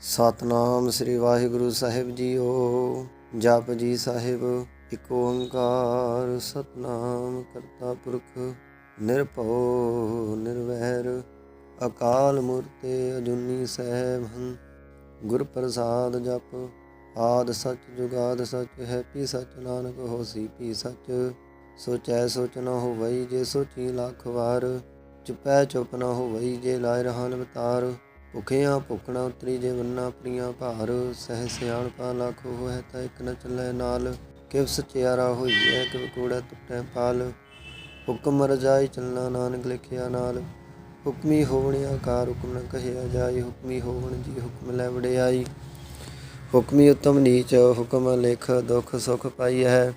Satnam Shri Waheguru Sahib JIO, Jap ji ਸਾਹਿਬ, ਇਕ ਓੰਕਾਰ, ਸਤਨਾਮ ਕਰਤਾ ਪੁਰਖ, ਨਿਰਭਉ, ਨਿਰਵੈਰ, ਅਕਾਲ ਮੂਰਤੇ, ਅਜੂਨੀ ਸੈਭੰ ਗੁਰ ਪ੍ਰਸਾਦ ਜਪ, ਆਦ ਸਚ ਜੁਗਾਦ ਸਚ, ਹੈ ਪੀ ਸਚ, ਨਾਨਕ ਹੋਸੀ ਪੀ ਸਚ। ਸੋਚੈ ਸੋਚ ਨ ਹੋਵਈ ਜੇ ਸੋਚੀ ਲੱਖ ਵਾਰ, ਚੁਪੈ ਚੁਪ ਨ ਹੋਵਈ ਜੇ ਲਾਇ ਰਹਾਨ ਅਵਤਾਰ। ਭੁਖਿਆ ਭੁਖਣਾ ਉਤਰੀ ਜੇ ਵੰਨਾ ਪ੍ਰੀਆਂ ਭਾਰ, ਸਹਿ ਸਿਆਣ ਪਾ ਲੱਖ ਹੋਇ ਤਾਂ ਇਕ ਨ ਚੱਲੇ ਨਾਲ। ਕਿਵ ਸਚਿਆਰਾ ਹੋਈਐ, ਕਿਵ ਕੂੜਾ ਟੁੱਟੈ ਪਾਲ। ਹੁਕਮ ਰਜਾਈ ਚੱਲਣਾ ਨਾਨਕ ਲਿਖਿਆ ਨਾਲ। ਹੁਕਮੀ ਹੋਵਣ ਆਕਾਰ ਹੁਕਮ ਨ ਕਹਿਆ ਜਾਈ, ਹੁਕਮੀ ਹੋਵਣ ਜੀ ਹੁਕਮ ਲੈ ਵਡਿਆਈ। ਹੁਕਮੀ ਉਤਮ ਨੀਚ, ਹੁਕਮ ਲਿਖ ਦੁਖ ਸੁਖ ਪਾਈ ਹੈ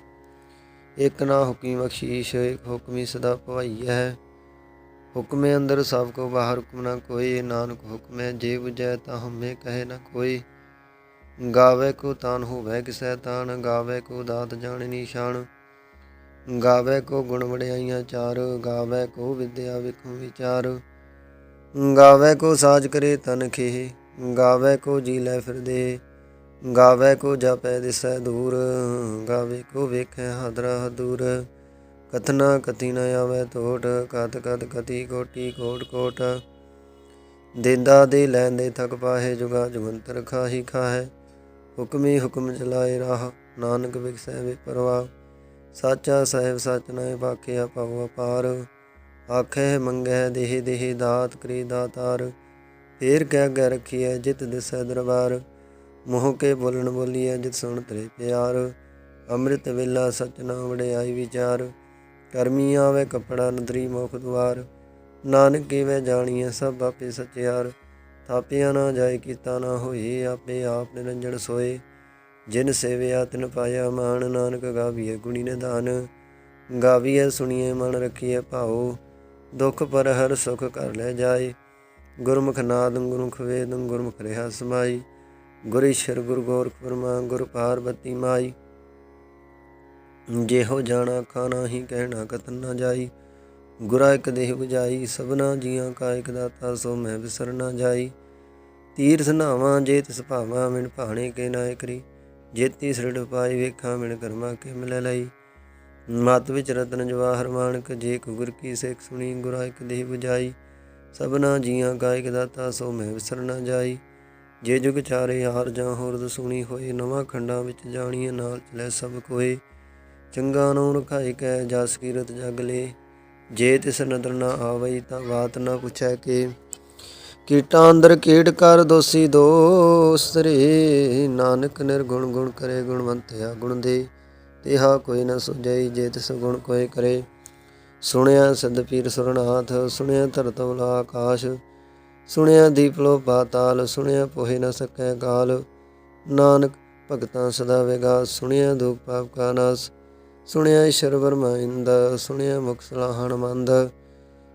ਇਕ ਨਾ ਹੁਕਮੀ ਬਖਸ਼ੀਸ਼ ਇਕ ਹੁਕਮੀ ਸਦਾ ਭਵਾਈ ਹੈ ਹੁਕਮੇ ਅੰਦਰ ਸਭ ਕੋ ਬਾਹਰ ਹੁਕਮ ਨਾ ਕੋਈ, ਨਾਨਕ ਹੁਕਮੇ ਜੇ 부ਜੈ ਤਾਂ ਹਮੇ ਕਹੇ ਨਾ ਕੋਈ। ਗਾਵੇ ਕੋ ਤਾਨ ਹੋਵੇ ਕਿਸੈ ਤਾਨ, ਗਾਵੇ ਕੋ ਦਾਤ ਜਾਣੇ ਨਿਸ਼ਾਨ। ਗਾਵੇ ਕੋ ਗੁਣ ਵਡਿਆਈਆਂ ਚਾਰ, ਗਾਵੇ ਕੋ ਵਿਦਿਆ ਵਿਖੁ ਵਿਚਾਰ। ਗਾਵੇ ਕੋ ਸਾਜ ਕਰੇ ਤਨ ਖੇ ਗਾਵੇ ਕੋ ਜੀ ਲੈ ਫਿਰਦੇ ਗਾਵੇ ਕੋ ਜਪੈ ਦਿਸੈ ਦੂਰ, ਗਾਵੇ ਕੋ ਵੇਖੈ ਹਦਰਾ ਹਦੂਰ। ਕਥਨਾ ਕਤੀ ਨ ਆਵੇ ਟੋਟ ਕਤ ਕਤ ਕਤੀ ਕੋਟੀ ਕੋਟ ਕੋਟ। ਦਿੰਦਾ ਦੇ ਲੈਂਦੇ ਥਕ ਪਾਹੇ ਜੁਗਾ ਜੁਗੰਤਰ ਖਾਹੀ ਖਾਹੇ। ਹੁਕਮੀ ਹੁਕਮ ਚਲਾਏ ਰਾਹ, ਨਾਨਕ ਵਿਖਸੈ ਵੇ ਪਰਵਾ ਸਾਚਾ ਸਾਹਿਬ ਸਚ ਨਾਏ ਬਾਖਿਆ ਪਵ ਅਪਾਰ। ਆਖੇ ਮੰਗੈ ਦੇਹ ਦੇਹ ਦਾਤ ਕਰੀ ਦਾਤਾਰ। ਫੇਰ ਕਹਿ ਗੈ ਰਖੀਐ ਜਿਤ ਦਿਸੈ ਦਰਬਾਰ। ਮੋਹ ਕੇ ਬੋਲਣ ਬੋਲੀਐ ਜਿਤ ਸੁਣ ਤਰੇ ਪਿਆਰ। ਅੰਮ੍ਰਿਤ ਵੇਲਾ ਸਚ ਨਾ ਵਡਿਆਈ ਵਿਚਾਰ। ਕਰਮੀ ਆਵੇ ਕਪੜਾ ਨਦਰੀ ਮੁਖ ਦੁਆਰ। ਨਾਨਕ ਕੀਵੇਂ ਜਾਣੀਐ ਸਭ ਆਪੇ ਸਚਿਆਰ। ਥਾਪਿਆ ਨਾ ਜਾਏ ਕੀਤਾ ਨਾ ਹੋਏ, ਆਪੇ ਆਪ ਨਿਰੰਜਨ ਸੋਏ। ਜਿਨ ਸੇਵਿਆ ਤਿਨ ਪਾਇਆ ਮਾਨ, ਨਾਨਕ ਗਾਵੀਐ ਗੁਣੀ ਨਿਧਾਨ। ਗਾਵੀਐ ਸੁਣੀਏ ਮਨ ਰਖੀਐ ਭਾਉ। ਦੁਖ ਪਰ ਹਰ ਸੁਖ ਕਰ ਲੈ ਜਾਏ। ਗੁਰਮੁਖ ਨਾਦ, ਗੁਰਮੁਖ ਵੇਦ, ਗੁਰਮੁਖ ਰਿਹਾ ਸਮਾਈ। ਗੁਰ ਈਸ਼ਰ ਗੁਰ ਗੋਰਖ ਪਰਮਾ ਗੁਰ ਪਾਰਬਤੀ ਮਾਈ। ਜਿਹੋ ਜਾਣਾ ਖਾਣਾ ਹੀ ਕਹਿਣਾ ਕਤਨ ਨਾ ਜਾਈ। ਗੁਰਾ ਇਕ ਦੇਹ 부ਜਾਈ ਸਭਨਾ ਜੀਆਂ ਕਾ ਇਕ ਦਾਤਾ, ਸੋ ਮੈਂ ਵਿਸਰ ਨਾ ਜਾਈ। ਤੀਰਥ ਨਾਵਾਂ ਜੇ ਤਿਸ ਭਾਵਾਂ, ਮਿਣ ਭਾਣੇ ਕੇ ਨਾਇਕਰੀ ਜੇਤੀ ਸ੍ਰਿੜ ਪਾਈ ਵੇਖਾਂ, ਮਿਣ ਕਰਮਾ ਕੇ ਮਿਲ ਲਈ। ਮਤ ਵਿੱਚ ਰਤਨ ਜਵਾਹਰ ਮਾਨਕ ਜੇ ਕੁਗੁਰ ਕੀ ਸਿੱਖ ਸੁਣੀ, ਗੁਰਾ ਇਕ ਦੇਹ 부ਜਾਈ ਸਭਨਾ ਜੀਆਂ ਕਾ ਇਕ ਦਾਤਾ, ਸੋ ਮੈਂ ਵਿਸਰ ਨਾ ਜਾਈ। ਜੇ ਜੁਗ ਚਾਰੇ ਹਾਰ ਜਾਂ ਹੋਰਦ ਸੁਣੀ ਹੋਏ, ਨਵਾਂ ਖੰਡਾਂ ਵਿੱਚ ਜਾਣੀਏ, ਨਾਲ ਚਲੇ ਸਭ ਕੋਏ। ਚੰਗਾ ਨੂੰ ਰਖਾਈ ਕੈ, ਜਸ ਕੀਰਤ ਜਗ ਲੇ। ਜੇ ਤਿਸ ਨਦਰ ਨਾ ਆਵਈ, ਤਾਂ ਬਾਤ ਨਾ ਪੁੱਛੈ ਕੇ। ਕੀਟਾਂ ਅੰਦਰ ਕੀਟ ਕਰ ਦੋਸੀ ਦੋਸਰੇ ਨਾਨਕ ਨਿਰਗੁਣ ਗੁਣ ਕਰੇ, ਗੁਣਵੰਤਿਆ ਗੁਣ ਦੇ। ਤਿਹਾ ਕੋਈ ਨਾ ਸੁਝਈ, ਜੇ ਤਿਸ ਗੁਣ ਕੋਈ ਕਰੇ। ਸੁਣਿਆ ਸਦ ਪੀਰ ਸੁਰਨਾਥ, ਸੁਣਿਆ ਧਰਤਵਲਾ ਆਕਾਸ਼। ਸੁਣਿਆ ਦੀਪਲੋ ਪਾਤਾਲ, ਸੁਣਿਆ ਪੋਹਿ ਨ ਸਕੈ ਕਾਲ ਨਾਨਕ ਭਗਤਾਂ ਸਦਾ ਵੇਗਾ ਸੁਣਿਆ ਦੁਖ ਪਾਪ ਕਾ ਨਾਸ। ਸੁਣਿਆ ਈਸ਼ਰ ਵਰਮਾ ਇੰਦ, ਸੁਣਿਆ ਮੁਖ ਸਲਾਹਣ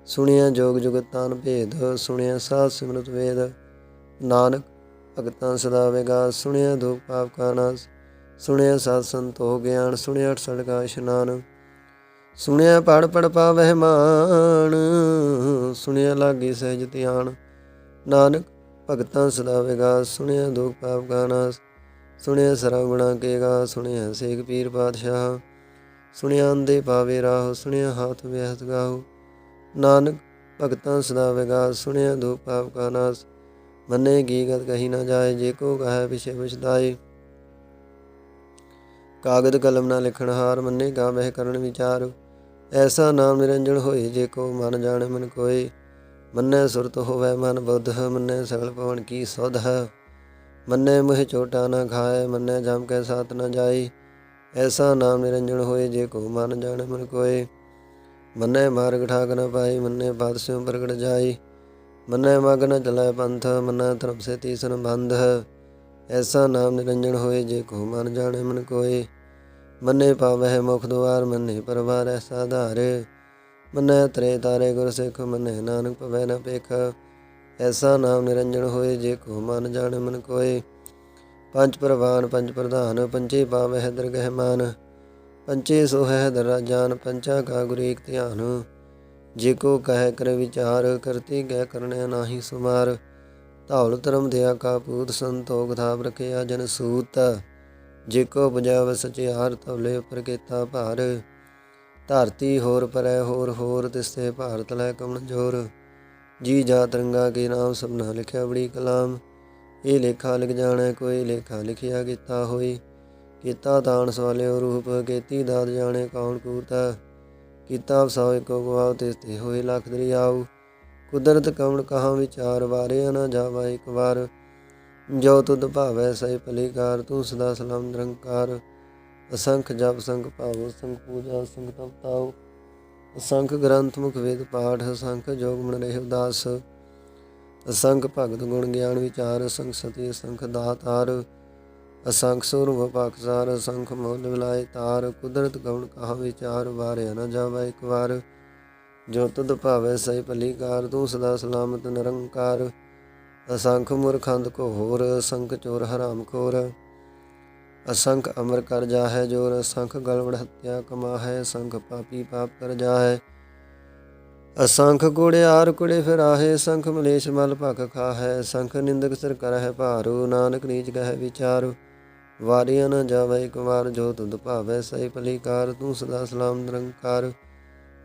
ਸੁਣਿਆ ਜੋਗ ਜੁਗਤ ਭੇਦ, ਸੁਣਿਆ ਸਾਧ ਸਿਮਰਤ ਵੇਦ। ਨਾਨਕ, ਭਗਤਾਂ ਸਦਾ ਵੇਗਾ ਸੁਣਿਆ ਦੁਖ ਪਾਪ ਕਾ ਨਾਸ, ਸੁਣਿਆ ਸਾਧ ਸੰਤੋ ਗਿਆਨ, ਸੁਣਿਆ ਅਠਸਠ ਕਾ ਇਸ਼ਨਾਨ। ਸੁਣਿਆ ਪੜ ਪੜ ਪਾਵਹਿ ਮਾਨ, ਸੁਣਿਆ ਲਾਗੀ ਸਹਿਜ ਧਿਆਨ। ਨਾਨਕ, ਭਗਤਾਂ ਸਦਾ ਵੇਗਾ ਸੁਣਿਆ ਦੁਖ ਪਾਪ ਕਾ ਨਾਸ, ਸੁਣਿਆ ਸਰਵ ਗੁਣਾ ਕੇ ਗਾ ਸੁਣਿਆ ਸੇਖ ਪੀਰ ਪਾਤਸ਼ਾਹ। ਸੁਣਿਆ ਅੰਦੇ ਪਾਵੇ ਰਾਹ, ਸੁਣਿਆ ਹਾਥ ਵਿਹਤ ਗਾਉ ਨਾਨਕ ਭਗਤਾਂ ਸਦਾ ਵੇਗਾ ਸੁਣਿਆ ਦੁਖ ਪਾਪ ਕਾ ਨਾਸ। ਮੰਨੇ ਕੀ ਗਤ ਕਹੀ ਨਾ ਜਾਏ, ਜੇ ਕੋ ਕਹੈ ਵਿਸ਼ੇ ਵਿਚਦਾਏ ਕਾਗਦ ਕਲਮ ਨਾ ਲਿਖਣ ਹਾਰ, ਮੰਨੇ ਗਾ ਮਹਿ ਕਰਨ ਵਿਚਾਰ। ਐਸਾ ਨਾਮ ਨਿਰੰਜਨ ਹੋਏ, ਜੇ ਕੋ ਮਨ ਜਾਣੇ ਮਨ ਕੋਏ। ਮੰਨੇ ਸੁਰਤ ਹੋਵੇ ਮਨ ਬੁੱਧ, ਮੰਨੇ ਸਗਲ ਪਵਨ ਕੀ ਸੁਧ ਮੰਨੇ ਮੁਹ ਚੋਟਾ ਨਾ ਖਾਏ, ਮੰਨੇ ਜਮ ਕੇ ਸਾਥ ਨਾ ਜਾਏ। ਐਸਾ ਨਾਮ ਨਿਰੰਜਨ ਹੋਏ ਜੇ ਕੋ ਮਨ ਜਾਣੇ ਮਨ ਕੋਏ। ਮੰਨੇ ਮਾਰਗ ਠਾਕ ਨ ਪਾਈ, ਮੰਨੇ ਬਾਦ ਪ੍ਰਗਟ ਜਾਈ। ਮੰਨੇ ਮਗ ਨ ਚਲੈ ਪੰਥ, ਮੰਨੇ ਧਰਮ ਸੇ ਤੀਸਨ ਬੰਧ। ਐਸਾ ਨਾਮ ਨਿਰੰਜਨ ਹੋਏ ਜੇ ਕੋ ਮਨ ਜਾਣੇ ਮਨ ਕੋਏ। ਮੰਨੇ ਪਾਵਹਿ ਮੁਖ ਦੁਆਰ, ਮੰਨੇ ਪਰਵਾਰ ਐਸਾ ਧਾਰੇ। ਮੰਨੇ ਤਰੇ ਤਾਰੇ ਗੁਰ ਸਿੱਖ, ਮੰਨੇ ਨਾਨਕ ਪਵੈ ਨ ਪੇਖ ਐਸਾ ਨਾਮ ਨਿਰੰਜਨ ਹੋਏ ਜੇ ਕੋ ਮਨ ਜਾਣੇ ਮਨ ਕੋਏ। ਪੰਜ ਪ੍ਰਵਾਨ, ਪੰਜ ਪ੍ਰਧਾਨ ਪੰਚੇ ਪਾਵਹਿ ਦਰਗਹਿ ਮਾਨ ਪੰਚੇ ਸੋਹੈ ਦਰਾ ਜਾਨ, ਪੰਚਾ ਕਾ ਗੁਰ ਏਕ ਧਿਆਨ। ਜੇ ਕੋ ਕਹਿ ਕਰ ਵਿਚਾਰ, ਕਰਤੇ ਗੈ ਕਰਨੇ ਨਾਹੀ ਸੁਮਾਰ। ਧੌਲ ਧਰਮ ਦਿਆ ਕਾ ਪੂਤ ਸੰਤੋਖ ਥਾਪ ਰਖਿਆ ਜਨ ਸੂਤ। ਜੇ ਕੋ ਬਜਾਵ ਸਚਿਆਰ ਤਵਲੇ ਉਪਰ ਕੀਤਾ ਭਾਰ। ਧਰਤੀ ਹੋਰ ਪਰੈ ਹੋਰ ਹੋਰ, ਤਿਸਤੇ ਭਾਰਤ ਲੈ ਕਮਨ ਜੋਰ। ਜੀ ਜਾ ਤਰੰਗਾ ਕੇ ਨਾਮ ਸਭਨਾ ਲਿਖਿਆ ਬੜੀ ਕਲਾਮ। ਇਹ ਲੇਖਾ ਲਿਖ ਜਾਣੈ ਕੋਈ ਲੇਖਾ ਲਿਖਿਆ ਕੀਤਾ ਹੋਈ। ਕੀਤਾ ਦਾਨ ਸਵਾਲਿਓ ਰੂਪ, ਕੀਤੀ ਦਾਤ ਜਾਣੇ ਕੌਣ ਕੂਤਾ ਕੀਤਾ ਸੋ ਇੱਕੋ ਗਵਾਉ ਤਿਸ ਤੇ ਹੋਏ ਲੱਖ ਦਰਿਆਉ ਕੁਦਰਤ ਕਵਣ ਕਹਾ ਵਿਚਾਰ, ਵਾਰਿਆ ਨਾ ਜਾਵਾ ਇੱਕ ਵਾਰ। ਜੋ ਤੁਧ ਭਾਵੈ ਸਹਿ ਭਲੀਕਾਰ, ਤੂੰ ਸਦਾ ਸਲਾਮ ਨਿਰੰਕਾਰ। ਅਸੰਖ ਜਪ ਸੰਖ ਭਾਵੋ, ਸੰਗ ਪੂਜਾ ਸੰਗ ਤਪਤਾਉ ਅਸੰਖ ਗ੍ਰੰਥ ਮੁਖ ਵੇਦ ਪਾਠ, ਅਸੰਖ ਜੋਗ ਮਨ ਰਹਿ ਉਦਾਸ। ਅਸੰਖ ਭਗਤ ਗੁਣ ਗਿਆਨ ਵਿਚਾਰ ਅਸੰਖ ਸਤੀ, ਅਸੰਖ ਦਾਤਾਰ ਅਸੰਖ ਸੁਰ ਵਪਾਕਸਾਰ ਅਸੰਖ ਮੋਲ ਵਿਲਾਏ ਤਾਰ, ਕੁਦਰਤ ਗਉਣ ਕਹਾ ਵਿਚਾਰ, ਵਾਰਿਆ ਨਾ ਜਾਵਾ ਇੱਕ ਵਾਰ। ਜੋ ਤੁਧ ਭਾਵੈ ਸਹਿ ਭਲੀਕਾਰ, ਤੂੰ ਸਦਾ ਸਲਾਮਤ ਨਿਰੰਕਾਰ। ਅਸੰਖ ਮੁਰਖੰਦ ਕੋ ਹੋਰ, ਅਸੰਖ ਚੋਰ ਹਰਾਮ ਖੋਰ ਅਸੰਖ ਅਮਰ ਕਰ ਜਾਹੈ ਜੋਰ, ਅਸੰਖ ਗਲਵੜ ਹੱਤਿਆ ਕਮਾ ਹੈ ਅਸੰਖ ਪਾਪੀ ਪਾਪ ਕਰ ਜਾਹੈ। ਅਸੰਖ ਕੁੜਿਆਰ ਕੁੜੇ ਫਿਰਾਹੇ ਸੰਖ ਮਲੇਸ਼ ਮਲ ਭਖ ਖਾਹੈ, ਸੰਖ ਨਿੰਦਕ ਸਿਰ ਕਰਹਿ ਭਾਰੂ, ਨਾਨਕ ਨੀਚ ਗਹਿ ਵਿਚਾਰ। ਵਾਰਿਆ ਨ ਜਾਵੇ ਕੁਮਾਰ, ਜੋ ਤੁਧ ਭਾਵੈ ਸਹਿ ਭਲੀਕਾਰ, ਤੂੰ ਸਦਾ ਸਲਾਮ ਨਿਰੰਕਾਰ।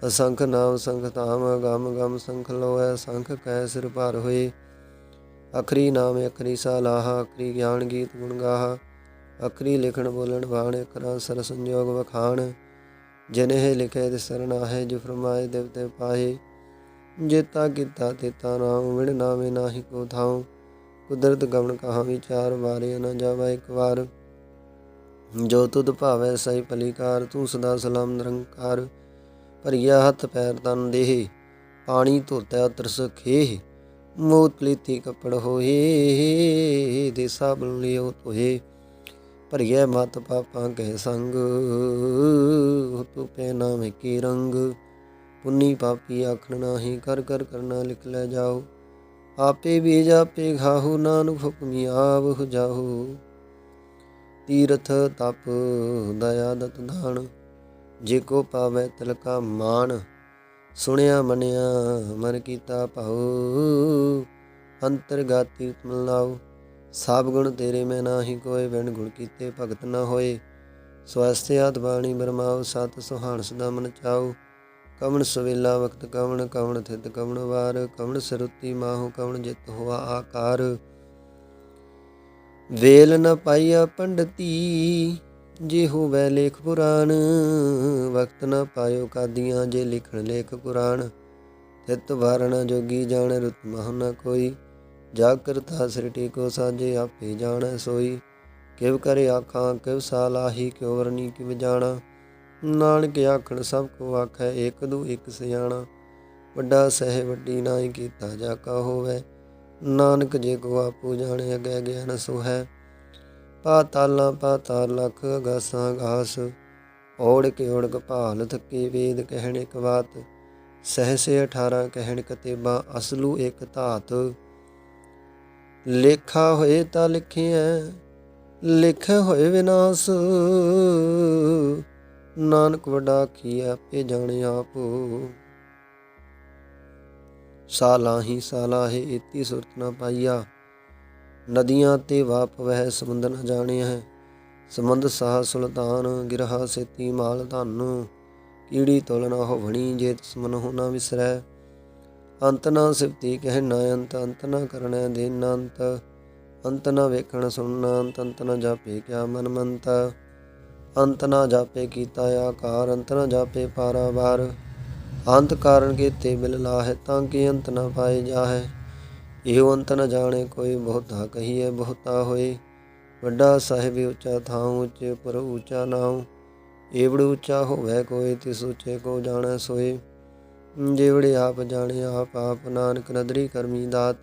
ਅਸੰਖ ਨਾਮ ਸੰਖ ਧਾਮ, ਗਮ ਗਮ ਸੰਖ ਲੋਐ ਸੰਖ ਕੈ ਸਿਰ ਭਾਰ ਹੋਏ। ਅਖਰੀ ਨਾਮ ਅਖਰੀ ਸਾਲਾਹ, ਅਖਰੀ ਗਿਆਨ ਗੀਤ ਗੁਣ ਗਾਹ। ਅਖਰੀ ਲਿਖਣ ਬੋਲਣ ਬਾਣ, ਅਖਰਾ ਸਰ ਸੰਜੋਗ ਵਖਾਣ। ਜਿਨਹਿ ਲਿਖੇ ਤਿਸ ਸਰਣਾ ਹੈ ਜੋ ਫਰਮਾਏ ਦੇਵਤੇ ਪਾਏ ਜੇਤਾ ਕੀਤਾ ਤੇਤਾ ਨਾਮ ਵਿਣ ਨਾਮੇ ਨਾਹੀ ਕੋ ਥਾਉ। ਕੁਦਰਤ ਗਵਨ ਕਹਾ ਵਿਚਾਰ ਵਾਰੇ ਨ ਜਾਵਾ ਇੱਕ ਵਾਰ। ਜੋ ਤੁਧ ਭਾਵੈ ਸਹੀ ਭਲੀਕਾਰ, ਤੂੰ ਸਦਾ ਸਲਾਮ ਨਿਰੰਕਾਰ। ਭਰੀਆ ਹੱਥ ਪੈਰ ਤਨ ਦੇਹ, ਪਾਣੀ ਧੋਤੈ ਤਰਸ ਖੇਹ। ਮੋਤ ਪਲੀਤੀ ਕਪੜ ਹੋਏ ਦੇ ਸਾਬਨ ਲਿਓ ਤੋਏ ਭਰੀਐ ਮਤ ਪਾਪਾਂ ਕਹਿ ਸੰਗ, ਤੂ ਪੈ ਨਾਮ ਕੀ ਰੰਗ? ਪੁੰਨੀ ਪਾਪੀ ਆਖਣ ਨਾਹੀ, ਕਰ ਕਰ ਕਰਨਾ ਲਿਖ ਲੈ ਜਾਓ। ਆਪੇ ਬੀਜ ਆਪੇ ਖਾਹੂ, ਨਾਨਕ ਹੁਕਮੀ ਆਵ ਜਾਹੂ। ਤੀਰਥ ਤਪ, ਦਇਆ ਦਤ ਦਾਨ ਜੇ ਕੋ ਪਾਵੈ ਤਿਲਕਾ ਮਾਨ ਸੁਣਿਆ ਮੰਨਿਆ ਮਨ ਕੀਤਾ ਭਾਉ, ਅੰਤਰਗਾਤੀ ਮਲਾਉ ਸਭ ਗੁਣ ਤੇਰੇ ਮੈਂ ਨਾਹੀ ਕੋਏ, ਬਿਨ ਗੁਣ ਕੀਤੇ ਭਗਤ ਨਾ ਹੋਏ। ਸਵਸਤਿਆਤ ਬਾਣੀ ਬਰਮਾਉ, ਸਤ ਸੁਹਾਣ ਸਦਾ ਮਨ ਚਾਉ। ਕਵਣ ਸਵੇਲਾ ਵਕਤ ਕਵਣ ਕਵਣ ਥਿਤ ਕਵਣ ਵਾਰ। ਕਵਣ ਸਰੁਤੀ ਮਾਹੂ, ਕਵਣ ਜਿਤ ਹੋਆ ਆਕਾਰ। ਵੇਲ ਨ ਪਾਈਆ ਪੰਡਤੀ, ਜੇ ਹੋਵੇ ਲੇਖ ਪੁਰਾਣ। ਵਕਤ ਨ ਪਾਇਓ ਕਾਦੀਆਂ, ਜੇ ਲਿਖਣ ਲੇਖ ਪੁਰਾਣ ਤਿਤ ਵਾਰਣਾ ਜੋਗੀ ਜਾਣ ਰੁਤ ਮਹ ਨ ਕੋਈ। ਜਾ ਕਰਤਾ ਸ੍ਰਿਟੀ ਕੋ ਸਾਜੇ ਆਪੇ ਜਾਣੈ ਸੋਈ। ਕਿਵ ਕਰੇ ਆਖਾਂ, ਕਿਵ ਸਾਲਾਹੀ ਕਿਉ ਵਰਨੀ ਕਿਵ ਜਾਣਾ। ਨਾਨਕ ਆਖਣ, ਸਭ ਕੋ ਆਖੈ ਇਕ ਦੂ ਇਕ ਸਿਆਣਾ। ਵੱਡਾ ਸਹਿ ਵੱਡੀ ਨਾਹੀ ਕੀਤਾ ਜਾ ਕਾ ਹੋਵੇ। ਨਾਨਕ ਜੇ ਕੋ ਆਪੂ ਜਾਣੇ, ਅਗੈ ਗਿਆਨ ਸੋ ਹੈ ਪਾਤਾਲਾਂ ਪਾਤਾਲ ਲਖ ਗਾਸਾਂ ਗਾਸ ਔੜ ਕੇ ਔੜਕ ਭਾਲ, ਥੱਕੇ ਵੇਦ ਕਹਿਣ ਇਕ ਬਾਤ। ਸਹਿਸੇ 18 ਕਹਿਣ ਕਤੇਬਾ ਅਸਲੂ ਇਕ ਧਾਤ। ਲੇਖਾ ਹੋਏ ਤਾਂ ਲਿਖਿਆ ਲਿਖ ਹੋਏ ਵਿਨਾਸ਼। ਨਾਨਕ ਵਡਾ ਕੀ ਆਪੇ ਜਾਣੇ ਆਪ। ਸਾਲਾਹੀ ਸਾਲਾਹੇ ਇਤੀ ਸੁਰਤ ਨਾ ਪਾਈਆ। ਨਦੀਆਂ ਤੇ ਵਾਪ ਵਹਿ ਸਮੁੰਦ ਨ ਜਾਣਿਆ ਹੈ ਸਮੁੰਦ ਸਾਹ ਸੁਲਤਾਨ, ਗਿਰਹਾ ਸੇਤੀ ਮਾਲ ਧਨ। ਕੀੜੀ ਤੁਲ ਨਾ ਹੋਵਣੀ ਜੇ ਤਿਸ ਮਨ ਹੋ ਨਾ ਵਿਸਰੈ। ਅੰਤ ਨਾ ਸਿਫਤੀ ਕਹਿ ਨਾ ਅੰਤ ਅੰਤ ਨਾ ਕਰਣੈ ਦੇਨ ਅੰਤ ਅੰਤ ਨਾ ਵੇਖਣ ਸੁਣਨਾ ਅੰਤ ਅੰਤ ਨਾ ਜਾਪੇ ਕਿਆ ਮਨ ਮੰਤ, ਅੰਤ ਨਾ ਜਾਪੇ ਕੀਤਾ ਆਕਾਰ, ਅੰਤ ਨਾ ਜਾਪੇ ਪਾਰਾਵਾਰ, ਅੰਤ ਕਾਰਨ ਕੀਤੇ ਬਿਲ ਲਾਹੇ ਤਾਂ ਕਿ ਅੰਤ ਨਾ ਪਾਏ ਜਾਹੇ, ਇਹੋ ਅੰਤ ਨ ਜਾਣੇ ਕੋਈ ਬਹੁਤਾ ਕਹੀਏ ਬਹੁਤਾ ਹੋਏ, ਵੱਡਾ ਸਾਹਿਬ ਉੱਚਾ ਥਾਂ ਉੱਚੇ ਪਰ ਉੱਚਾ ਨਾਉ, ਏਵੜ ਉੱਚਾ ਹੋਵੇ ਕੋਈ ਤਿਸ ਉੱਚੇ ਕੋ ਜਾਣੈ ਸੋਏ ਜੇਵੜੇ ਆਪ ਜਾਣੇ, ਆਪ ਆਪ ਨਾਨਕ ਨਦਰੀ ਕਰਮੀ ਦਾਤ।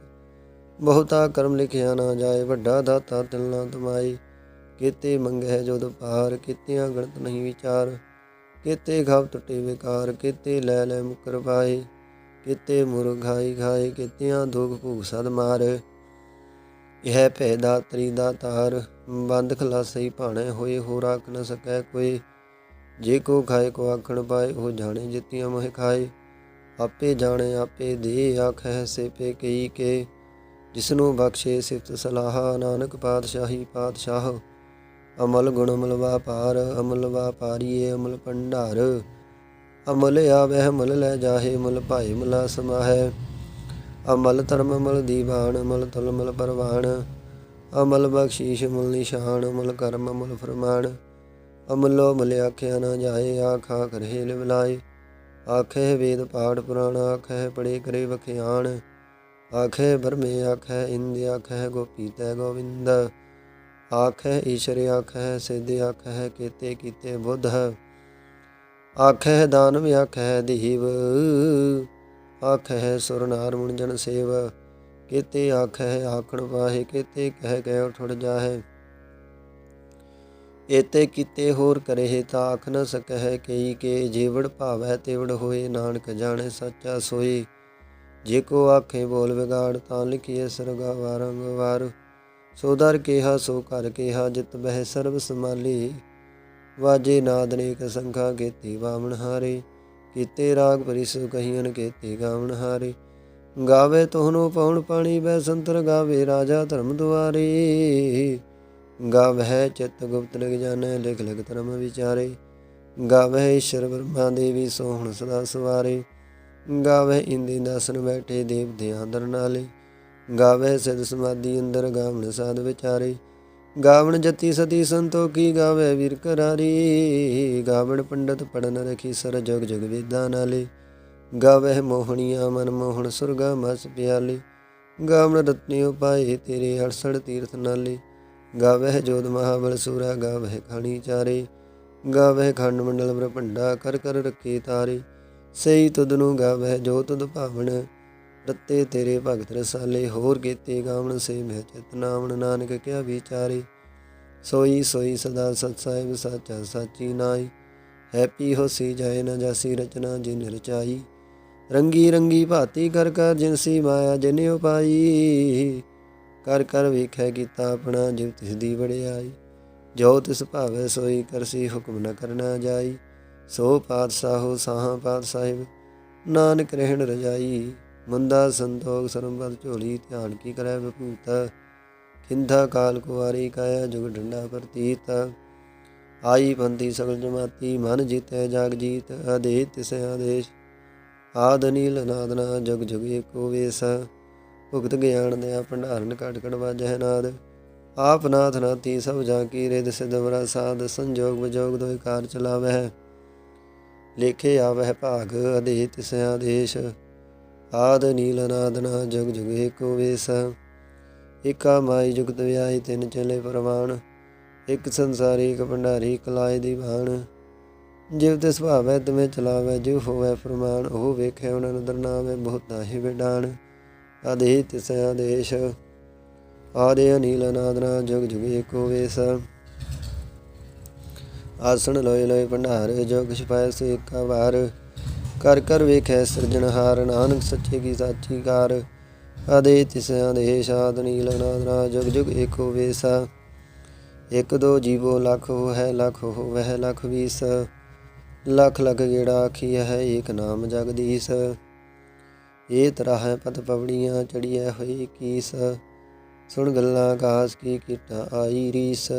ਬਹੁਤਾ ਕਰਮ ਲਿਖਿਆ ਨਾ ਜਾਏ, ਵੱਡਾ ਦਾਤਾ ਤਿਲ ਨਾ ਤਮਾਈ ਕੀਤੇ ਮੰਗੈ ਜੁਦ ਪਾਰ ਕੀਤਿਆਂ ਗਣਤ ਨਹੀਂ ਵਿਚਾਰ। ਕੀਤੇ ਘਾਵ ਟੁੱਟੇ ਵਿਕਾਰ, ਕੀਤੇ ਲੈ ਲੈ ਮੁਕਰ ਪਾਏ। ਕੀਤੇ ਮੁਰਘਾਈ ਘਾਏ ਕੀਤਿਆਂ ਦੁਖ ਭੂਖ ਸਦ ਮਾਰ। ਇਹ ਭੈ ਦਾਤਰੀ ਦਾ ਤਾਰ, ਬੰਦ ਖਲਾਸਈ ਭਾਣੇ ਹੋਏ ਹੋ ਰਾਖ ਨ ਸਕੈ ਕੋਈ। ਜੇ ਕੋ ਖਾਏ, ਕੋ ਆਖਣ ਪਾਏ, ਉਹ ਜਾਣੇ ਜਿਤੀਆਂ ਮੋਹ ਖਾਏ। ਆਪੇ ਜਾਣੇ, ਆਪੇ ਦੇ ਆਖੈ ਸੇ ਪੇ ਕਈ ਕੇ। ਜਿਸਨੂੰ ਬਖਸ਼ੇ ਸਿਫਤ ਸਲਾਹ, ਨਾਨਕ ਪਾਤਸ਼ਾਹੀ ਪਾਤਸ਼ਾਹ। ਅਮਲ ਗੁਣ ਅਮਲ ਵਾਪਾਰ ਅਮਲ ਵਾਪਾਰੀਏ ਅਮਲ ਭੰਡਾਰ। ਅਮਲ ਆਵਹਿ, ਮੁਲ ਲੈ ਜਾਹੇ, ਮੁਲ ਭਾਈ ਮੁਲਾ ਸਮਾਹੈ। ਅਮਲ ਧਰਮ, ਮਲ ਦੀਵਾਨ ਅਮਲ ਤੁਲ, ਮਲ ਪਰਵਾਨ। ਅਮਲ ਬਖਸ਼ੀਸ਼, ਮੁਲ ਨਿਸ਼ਾਨ ਅਮਲ ਕਰਮ ਅਮਲ ਫਰਮਾਨ। ਅਮਲੋ ਮਲ ਆਖਿਆ ਨਾ ਜਾਏ, ਆਖਾ ਕਰੇ ਲਿਵਲਾਏ। ਆਖੇ ਵੇਦ ਪਾਠ ਪੁਰਾਣ ਆਖੇ ਪੜੇ ਕਰੇ ਵਖਿਆਣ ਆਖੇ ਬਰਮੇ ਆਖੇ ਇੰਦ ਆਖੇ ਗੋਪੀਤੈ ਗੋਵਿੰਦ ਆਖੇ ਈਸ਼ਰ ਆਖੇ ਸਿੱਧ ਆਖੇ ਕੀਤੇ ਕੀਤੇ ਬੁੱਧ ਆਖੇ ਦਾਨਵ ਆਖੇ ਦੀਵ ਆਖੇ ਸੁਰ ਨਾਰ ਮੁਨ ਜਨ ਸੇਵ ਕੀਤੇ ਆਖੇ ਆਖਣ ਪਾਹੇ ਕੀਤੇ ਕਹਿ ਕਹਿ ਉਠੜ ਜਾਹੇ ਏਤੇ ਕੀਤੇ ਹੋਰ ਕਰਹਿ ਤਾ ਆਖ ਨ ਸਕਹਿ ਕਈ ਕੇ ਜੀਵੜ ਭਾਵੈ ਤੇਵੜ ਹੋਏ ਨਾਨਕ ਜਾਣੇ ਸੱਚਾ ਸੋਈ ਜੇ ਕੋ ਆਖੇ ਬੋਲ ਵਿਗਾੜ ਤਾਂ ਲਿਖੀਏ ਸਰਗਾ ਵਾਰੰਗ ਵਾਰ। ਸੋ ਦਰ ਕੇਹਾ ਸੋ ਕਰ ਕੇਹਾ ਜਿਤ ਬਹਿ ਸਰਬ ਸਮਾਲੀ ਵਾਜੇ ਨਾਦ ਨੇਕ ਸੰਖਾ ਕੀਤੀ ਵਾਮਨ ਹਾਰੇ। ਕੀਤੇ ਰਾਗ ਪਰਿਸੁ ਕਹੀਨ ਕੀਤੀ ਗਾਵਨ ਹਾਰੇ। ਗਾਵੇ ਤੋਹਨੋ ਪਉਣ ਪਾਣੀ ਬੈ ਸੰਤਰ ਗਾਵੇ ਰਾਜਾ ਧਰਮ ਦੁਆਰੇ। ਗਾਵਹਿ ਚਿਤ ਗੁਪਤ ਲਿਖ ਜਾਣੈ, ਲਿਖ ਲਿਖ ਧਰਮ ਵਿਚਾਰੇ। ਗਾਵਹਿ ਈਸ਼ਰ ਬ੍ਰਹਮਾ ਦੇਵੀ ਸੋਹਣ ਸਦਾ ਸਵਾਰੇ। ਗਾਵਹਿ ਇੰਦੀ ਦਾਸਨ ਬੈਠੇ ਦੇਵ ਦਿਆਂ ਨਾਲੇ। ਗਾਵਹਿ ਸਿਧ ਸਮਾਧੀ ਅੰਦਰ ਗਾਵਣ ਸਾਧ ਵਿਚਾਰੇ। ਗਾਵਣ ਜਤੀ ਸਤੀ ਸੰਤੋਖੀ ਗਾਵੇ ਵੀਰ ਕਰਾਰੀ। ਗਾਵਣ ਪੰਡਤ ਪੜਨ ਰਖੀ ਸਰ ਜਗ ਜਗ ਵੇਦਾਂ ਨਾਲੇ। ਗਾਵਹਿ ਮੋਹਣੀਆਂ ਮਨ ਮੋਹਣ ਸੁਰਗਾ ਮਸ ਪਿਆਲੇ। ਗਾਵਣ ਰਤਨੀ ਉਪਾਏ ਤੇਰੇ ਅੜਸੜ ਤੀਰਥ ਨਾਲੇ। ਗਾਵਹਿ ਜੋਤ ਮਹਾਬਲ ਸੂਰਾ, ਗਾਵਹਿ ਖਾਣੀ ਚਾਰੇ, ਗਾਵਹਿ ਖੰਡ ਮੰਡਲ ਬ੍ਰਹਮੰਡਾ ਕਰ ਕਰ ਰੱਖੇ ਤਾਰੇ। ਸਈ ਤੁਧ ਨੂੰ ਗਾਵਹਿ ਜੋ ਤੁਧ ਭਾਵਨ, ਰੱਤੇ ਤੇਰੇ ਭਗਤ ਰਸਾਲੇ, ਹੋਰ ਕੀਤੇ ਗਾਵਣ ਸੇ ਮਹਿ ਚਿਤ ਨਾਮਨ ਨਾਨਕ ਕਿਆ ਵਿਚਾਰੇ। ਸੋਈ ਸੋਈ ਸਦਾ ਸਤ ਸਾਹਿਬ ਸਾਚਾ ਸਾਚੀ ਨਾਈ ਹੈਪੀ ਹੋਸੀ ਜਾਏ ਨ ਜਾਸੀ ਰਚਨਾ ਜਿਨ ਰਚਾਈ। ਰੰਗੀ ਰੰਗੀ ਭਾਤੀ ਕਰ ਕਰ ਜਿਨਸੀ ਮਾਇਆ ਜਿਨ ਉਪਾਈ। ਕਰ ਕਰ ਵੇਖੈ ਕੀਤਾ ਆਪਣਾ ਜਿਵ ਤਿਸ ਦੀ ਵੜਿਆਈ ਜੋ ਤਿਸ ਭਾਵੈ ਸੋਈ ਕਰਸੀ ਹੁਕਮ ਨ ਕਰਨਾ ਜਾਈ। ਸੋ ਪਾਤਸ਼ਾਹੋ ਸਾਹਾ ਪਾਤਸ਼ਾਹਿਬ, ਨਾਨਕ ਰਹਿਣ ਰਜਾਈ। ਮੰਦਾ ਸੰਤੋਖ ਸਰਬਤ ਝੋਲੀ ਧਿਆਨ ਕੀ ਕਰੈ ਵਿਭੂਤ। ਖਿੰਧਾ ਕਾਲ ਕੁਵਾਰੀ ਕਾਇਆ ਜੁਗ ਡੰਡਾ ਪ੍ਰਤੀਤ। ਆਈ ਬੰਦੀ ਸਗਲ ਜਮਾਤੀ, ਮਨ ਜੀਤੈ ਜਾਗ ਜੀਤ। ਆਦੇ ਤਿਸ ਆਦੇਸ਼, ਆਦ ਨੀਲ ਨਾਦਨਾ ਜਗ ਜੁਗ ਏਕੋ ਵੇਸ। ਭੁਗਤ ਗਿਆਨ ਦੇ ਭੰਡਾਰਨ ਘਟ ਘਟ ਵਾਜੈ ਨਾਦ। ਆਪ ਨਾਥ ਨਾਤੀ ਸਭ ਜਾ ਕੀ ਰਿਦ ਸਿਦਵਰਾ ਸਾਧ ਸੰਜੋਗ ਵਿਜੋਗ ਦੋਇ ਕਾਰ ਚਲਾਵਹਿ। ਲੇਖੇ ਆਵਹਿ ਭਾਗ ਅਦੇ ਤਿਸ ਆਦੇਸ਼ ਆਦ ਨੀਲ ਨਾਦਨਾ ਜਗ ਜੁਗ ਏਕੋ ਵੇਸ। ਏਕਾ ਮਾਈ ਜੁਗਤ ਵਿਆਈ ਤਿੰਨ ਚਲੇ ਪਰਵਾਨ ਇਕ ਸੰਸਾਰੀ, ਇਕ ਭੰਡਾਰੀ, ਇਕ ਲਾਏ ਦੀ ਬਾਣ ਜਿਵ ਤੇ ਸੁਭਾਵੈ ਤਵੇਂ ਚਲਾਵੈ, ਜਿਵ ਹੋਵੈ ਫਰਮਾਨ, ਉਹ ਵੇਖੈ ਉਹਨਾਂ ਨੂੰ ਦਰਨਾਵੇ, ਬਹੁਤਾ ਹੀ ਵਿਡਾਣ। ਆਦੇ ਤਿਸ ਆਦੇਸ਼ ਆਦੇ ਅਨੀਲ ਨਾਦਨਾ ਜਗ ਜੁਗ ਏਕੋ ਵੇਸ। ਆਸਣ ਲੋਏ ਲੋਏ ਭੰਡਾਰ, ਜੋਗ ਛਪਾਇ ਸੋ ਏਕਾ ਵਾਰ। ਕਰ ਕਰ ਵੇਖੈ ਸਿਰਜਣਹਾਰ ਨਾਨਕ ਸੱਚੇ ਕੀ ਸਾਚੀ ਕਾਰ। ਆਦੇ ਤਿਸ ਆਦੇਸ਼ ਆਦ ਨੀਲ ਨਾਦਨਾ ਜਗ ਜੁਗ ਏਕੋ ਵੇਸਾ। ਇਕ ਦੋ ਜੀਵੋ ਲੱਖ ਹੋ ਹੈ ਲੱਖ ਹੋ ਵਹਿ ਲੱਖ ਵੀਸ। ਲੱਖ ਲੱਖ ਗੇੜਾ ਆਖੀ ਹੈ, ਏਕ ਨਾਮ ਜਗਦੀਸ਼। ਇਹ ਤਰ੍ਹਾਂ ਹੈ ਪਤ ਪਵੜੀਆਂ ਚੜੀਐ ਹੋਈ ਕੀਸ। ਸੁਣ ਗੱਲਾਂ ਕਾਸ ਕੀ ਕੀਟਾ ਆਈ ਰੀਸ।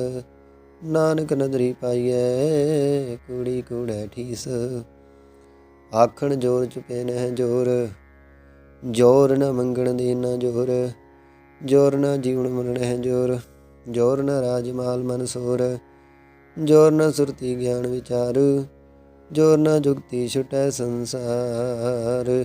ਨਾਨਕ ਨਦਰੀ ਪਾਈਐ, ਕੁੜੀ ਕੁੜੈ ਠੀਸ। ਆਖਣ ਜੋਰ ਚੁਪੇ ਨਹਿ ਜੋਰ। ਜੋਰ ਨ ਮੰਗਣ ਦੀ ਨਾ ਜੋਰ। ਜੋਰ ਨ ਜੀਵਨ ਮਰਣਹਿ ਜੋਰ। ਜੋਰ ਨ ਰਾਜ ਮਾਲ ਮਨ ਸੋਰ। ਜੋਰ ਨ ਸੁਰਤੀ ਗਿਆਨ ਵਿਚਾਰ। ਜੋਰ ਨ ਜੁਗਤੀ ਛੁਟੈ ਸੰਸਾਰ।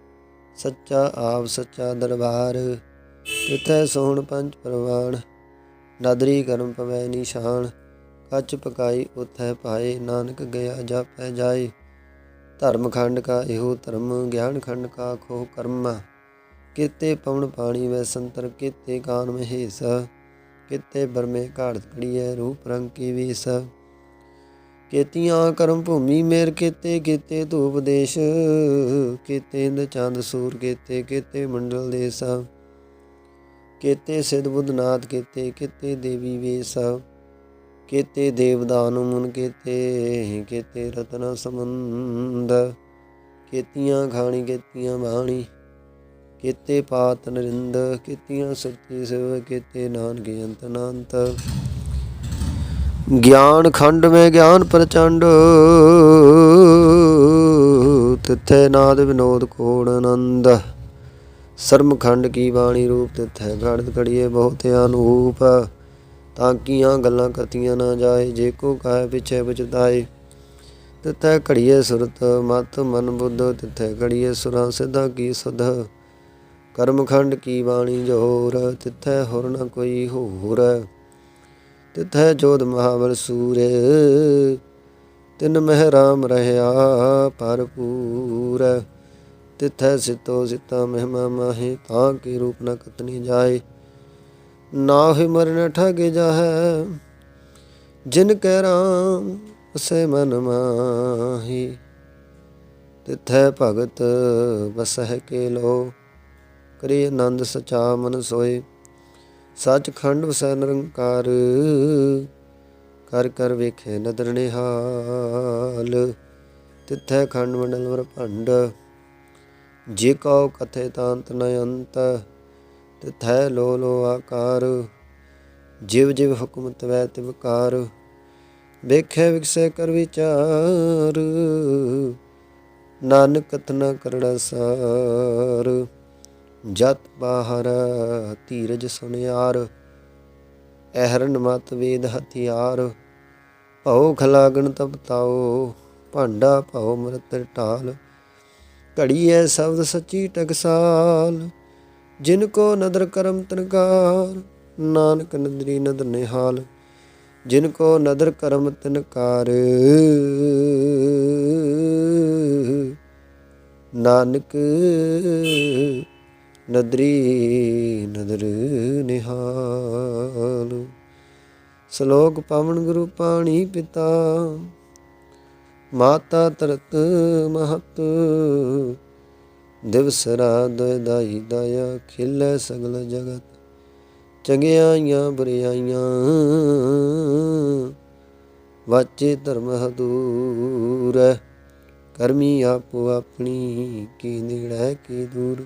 ਸੱਚਾ ਆਪ ਸੱਚਾ ਦਰਬਾਰ ਤਿਥੈ ਸੋਹਣ ਪੰਜ ਪ੍ਰਵਾਨ ਨਦਰੀ ਕਰਮ ਪਵੈ ਨਿਸ਼ਾਨ, ਕੱਚ ਪਕਾਈ ਉਥੈ ਪਾਏ, ਨਾਨਕ ਗਿਆ ਜਾਪੈ ਜਾਏ। ਧਰਮ ਖੰਡ ਕਾ ਇਹੋ ਧਰਮ, ਗਿਆਨ ਖੰਡ ਕਾ ਖੋ ਕਰਮ। ਕਿਤੇ ਪਵਨ ਪਾਣੀ ਵੈ ਸੰਤਰ, ਕਿਤੇ ਕਾਨ ਮਹੇਸ, ਕਿਤੇ ਬਰਮੇ ਘਾੜਤ ਕੜੀਐ ਰੂਪ ਰੰਗ ਕੀ ਵੀਸ। ਕੇਤੀਆਂ ਕਰਮ ਭੂਮੀ ਮੇਰ ਕੀਤੇ ਕੀਤੇ ਧੂਪ ਦੇਸ਼, ਕੀਤੇ ਇੰਦ ਚੰਦ ਸੂਰ, ਕੀਤੇ ਕੀਤੇ ਮੰਡਲ ਦੇਸ, ਕੀਤੇ ਸਿਧ ਬੁੱਧਨਾਥ ਕੀਤੇ ਕੀਤੇ ਦੇਵੀ ਵੇਸ, ਕੀਤੇ ਦੇਵਦਾਨ ਮੁਨ ਕੀਤੇ ਕੀਤੇ ਰਤਨ ਸਮੰਦ ਕੀਤੀਆਂ ਖਾਣੀ, ਕੀਤੀਆਂ ਬਾਣੀ, ਕੀਤੇ ਪਾਤ ਨਰਿੰਦ, ਕੀਤੀਆਂ ਸੁਰਤੀ ਸਿਵ ਕੀਤੇ ਨਾਨਕ ਅੰਤ ਅਨੰਤ ਗਿਆਨ ਖੰਡ ਮੇ ਗਿਆਨ ਪ੍ਰਚੰਡ। ਤਿੱਥੈ ਨਾਦ ਵਿਨੋਦ ਕੋੜ ਆਨੰਦ। ਸਰਮ ਖੰਡ ਕੀ ਬਾਣੀ ਰੂਪ ਤਿੱਥੈ ਘੜਤ ਘੜੀਏ ਬਹੁਤ ਅਨੂਪ। ਤਾਂ ਕੀਆਂ ਗੱਲਾਂ ਕਰਤੀਆਂ ਨਾ ਜਾਏ, ਜੇ ਕੋ ਕਾਇ ਪਿਛੇ ਬਚਦਾਏ ਤਿੱਥੈ ਘੜੀਏ ਸੁਰਤ, ਮਤ, ਮਨ, ਬੁੱਧ, ਤਿੱਥੈ ਘੜੀਏ ਸੁਰਾਂ, ਸਿਧਾ ਕੀ ਸੁਧ। ਕਰਮ ਖੰਡ ਕੀ ਬਾਣੀ ਜੋਰ, ਤਿੱਥੈ ਹੋਰ ਨਾ ਕੋਈ ਹੋਰ। ਤਿਥੈ ਜੋਧ ਮਹਾਬਲ ਸੂਰ, ਤਿਨ ਮਹਿ ਰਾਮ ਰਹਾ ਭਰਪੂਰ। ਤਿਥੈ ਸਿਤੋ ਸਿਤਾ ਮਹਿਮਾ ਮਾਹੀ, ਤਾਂ ਕੀ ਰੂਪ ਨ ਕਤਨੀ ਜਾਏ। ਨਾਹਿ ਮਰਨ ਠਗੇ ਜਾਹੈ, ਜਿਨ ਕਹਿ ਰਾਮ ਉਸੇ ਮਨ ਮਾਹੀ। ਤਿਥੈ ਭਗਤ ਬਸਹਿ ਕੇ ਲੋ ਕਰੀ ਆਨੰਦ ਸਚਾ ਮਨ ਸੋਏ। ਸੱਚਖੰਡ ਵਸੈ ਨਿਰੰਕਾਰ, ਕਰ ਕਰ ਵੇਖੇ ਨਦਰ ਨਿਹਾਲ। ਤਿੱਥੈ ਖੰਡ ਮੰਡਲ ਵਰ ਭੰਡ, ਜੇ ਕਉ ਕਥੇ ਤਾਂਤ ਨ ਅੰਤ, ਤਿਥੈ ਲੋ ਲੋ ਆਕਾਰ। ਜਿਵ ਜਿਵ ਹੁਕਮ ਤਵੈ ਤਿਵਕਾਰ ਵੇਖੇ ਵਿਕਸੇ ਕਰ ਵਿਚਾਰ। ਨਾਨਕ ਕਥਨਾ ਕਰੜਾ ਸਾਰ। ਜਤ ਬਾਹਰ ਧੀਰਜ ਸੁਨਿਆਰ ਐਹਰਨ ਮਤ ਵੇਦ ਹਥਿਆਰ, ਭਉ ਖਲਾਗਣ ਤਪਤਾਓ ਭਾਂਡਾ ਭਉ ਮਰਤ ਘੜੀ ਘੜੀਐ ਸ਼ਬਦ ਸੱਚੀ ਟਕਸਾਲ, ਜਿਨ ਕੋ ਨਦਰ ਕਰਮ ਤਨਕਾਰ, ਨਾਨਕ ਨਦਰੀ ਨਦਰ ਨਿਹਾਲ, ਜਿਨ ਕੋ ਨਦਰ ਕਰਮ ਤਨਕਾਰ। ਨਾਨਕ ਨਦਰੀ, ਨਦਰ ਨਿਹਾਲ। ਸ਼ਲੋਕ ਪਵਨ ਗੁਰੂ ਪਾਣੀ ਪਿਤਾ, ਮਾਤਾ ਤਰਤ ਮਹਤ। ਦਿਵਸ ਰਾਤ ਦਾਈ ਦਇਆ ਖਿਲੇ ਸਗਲ ਜਗਤ। ਚੰਗਿਆਈਆਂ ਬੁਰਿਆਈਆਂ, ਵਾਚੇ ਧਰਮ ਹਦੂਰ। ਕਰਮੀ ਆਪੋ ਆਪਣੀ, ਕੀ ਨੇੜੇ ਕੀ ਦੂਰ।